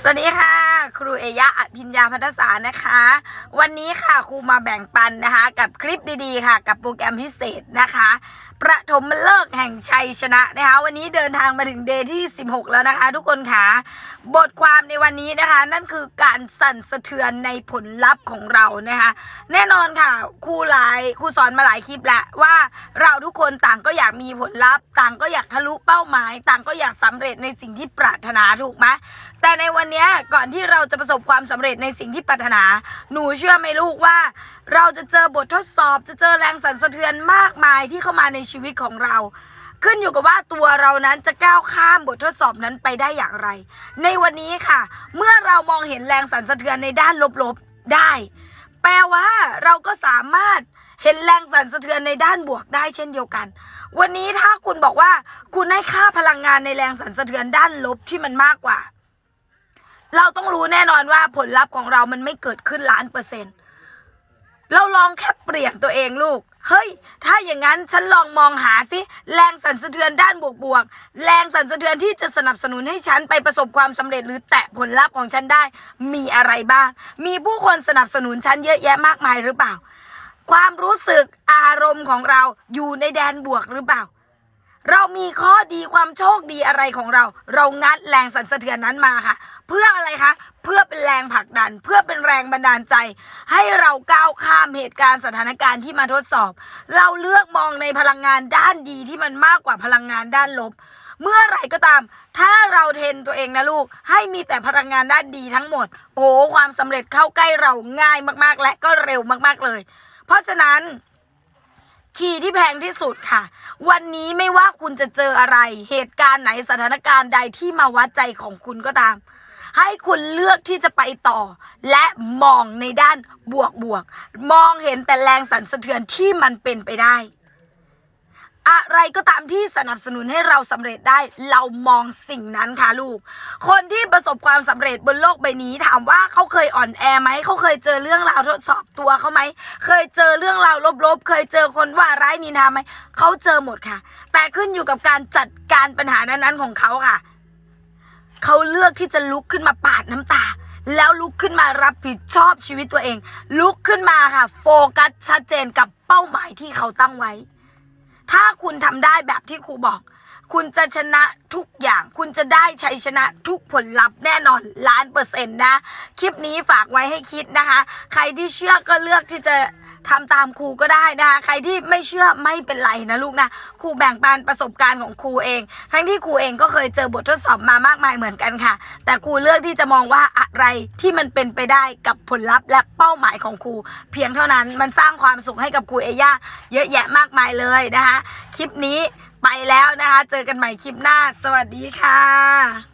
สวัสดีค่ะ ครูเอยะอภิญญาพัฒสารนะคะ วันนี้ค่ะครูมาแบ่งปันนะคะ กับคลิปดีๆค่ะ กับโปรแกรมพิเศษนะคะ ประถมฤกษ์แห่งชัยชนะนะคะ วันนี้เดินทางมาถึงเดย์ที่ 16 แล้วนะคะ ทุกคนค่ะ บทความในวันนี้นะคะ นั่นคือการสั่นสะเทือนในผลลัพธ์ของเรานะคะ แน่นอนค่ะครูหลายครูสอนมาหลายคลิปแล้วว่าเราทุกคนต่างก็อยากมีผลลัพธ์ ต่างก็อยากทะลุเป้าหมาย ต่างก็อยากสำเร็จในสิ่งที่ปรารถนาถูกไหมแต่ในวันนี้ก่อนที่เราจะประสบความสำเร็จในสิ่งที่ปรารถนา หนูเชื่อไหมลูกว่า เราจะเจอบททดสอบจะเจอแรงสั่นสะเทือนมากมายที่เข้ามาในชีวิตของเรา ขึ้นอยู่กับว่าตัวเรานั้นจะก้าวข้ามบททดสอบนั้นไปได้อย่างไร ในวันนี้ค่ะ เมื่อเรามองเห็นแรงสั่นสะเทือนในด้านลบๆได้ แปลว่าเราก็สามารถเห็นแรงสั่นสะเทือนในด้านบวกได้เช่นเดียวกัน วันนี้ถ้าคุณบอกว่าคุณให้ค่าพลังงานในแรงสั่นสะเทือนด้านลบที่มันมากกว่า เราต้องรู้แน่นอนว่าผลลัพธ์ของเรามันไม่เกิดขึ้นล้านเปอร์เซ็นต์เราลองแค่เปลี่ยนตัวเองลูก เฮ้ย ถ้าอย่างนั้นฉันลองมองหาสิแรงสั่นสะเทือนด้านบวกบวกๆแรงสั่นสะเทือนที่จะสนับสนุนให้ฉันไปประสบความสำเร็จหรือแตะผลลัพธ์ของฉันได้ มีอะไรบ้าง มีผู้คนสนับสนุนฉันเยอะแยะมากมายหรือเปล่า ความรู้สึกอารมณ์ของเราอยู่ในแดนบวกหรือเปล่า เรามีข้อดีความโชคดีอะไรของเรา เรางัดแรงสั่นสะเทือนนั้นมาค่ะ เพื่ออะไรคะ เพื่อเป็นแรงผลักดัน เพื่อเป็นแรงบันดาลใจ ให้เราก้าวข้ามเหตุการณ์สถานการณ์ที่มาทดสอบ เราเลือกมองในพลังงานด้านดีที่มันมากกว่าพลังงานด้านลบ เมื่อไหร่ก็ตาม ถ้าเราเทรนตัวเองนะลูก ให้มีแต่พลังงานด้านดีทั้งหมด โอ้ความสำเร็จเข้าใกล้เราง่ายมากๆ และก็เร็วมากๆเลย เพราะฉะนั้น คีย์ที่แพงที่สุดค่ะ วันนี้ไม่ว่าคุณจะเจออะไร เหตุการณ์ไหนสถานการณ์ใดที่มาวัดใจของคุณก็ตาม ให้คุณเลือกที่จะไปต่อ และมองในด้านบวกบวก มองเห็นแต่แรงสั่นสะเทือนที่มันเป็นไปได้ อะไรก็ตามที่สนับสนุนให้เราสำเร็จได้เรามองสิ่งนั้นค่ะลูก คนที่ประสบความสำเร็จบนโลกใบนี้ถามว่าเขาเคยอ่อนแอไหมเขาเคยเจอเรื่องราวทดสอบตัวเขาไหมเคยเจอเรื่องราวลบๆ เคยเจอคนว่าร้ายนินทาไหมเขาเจอหมดค่ะ แต่ขึ้นอยู่กับการจัดการปัญหานั้นๆของเขาค่ะเขาเลือกที่จะลุกขึ้นมาปาดน้ำตาแล้วลุกขึ้นมารับผิดชอบชีวิตตัวเอง ลุกขึ้นมาค่ะ โฟกัสชัดเจนกับเป้าหมายที่เขาตั้งไว้ ถ้าคุณทำได้แบบที่ครูบอก คุณจะชนะทุกอย่าง คุณจะได้ชัยชนะทุกผลลัพธ์แน่นอนล้านเปอร์เซ็นต์นะ คลิปนี้ฝากไว้ให้คิดนะคะ ใครที่เชื่อก็เลือกที่จะ ทำตามครูก็ได้นะคะใครที่ไม่เชื่อไม่เป็นไรนะลูกนะครูแบ่งปันประสบการณ์ของครูเอง ทั้งที่ครูเองก็เคยเจอบททดสอบมามากมายเหมือนกันค่ะ แต่ครูเลือกที่จะมองว่าอะไรที่มันเป็นไปได้กับผลลัพธ์และเป้าหมายของครู เพียงเท่านั้นมันสร้างความสุขให้กับครูเอย่าเยอะแยะมากมายเลยนะคะคลิปนี้ไปแล้วนะคะ เจอกันใหม่คลิปหน้า สวัสดีค่ะ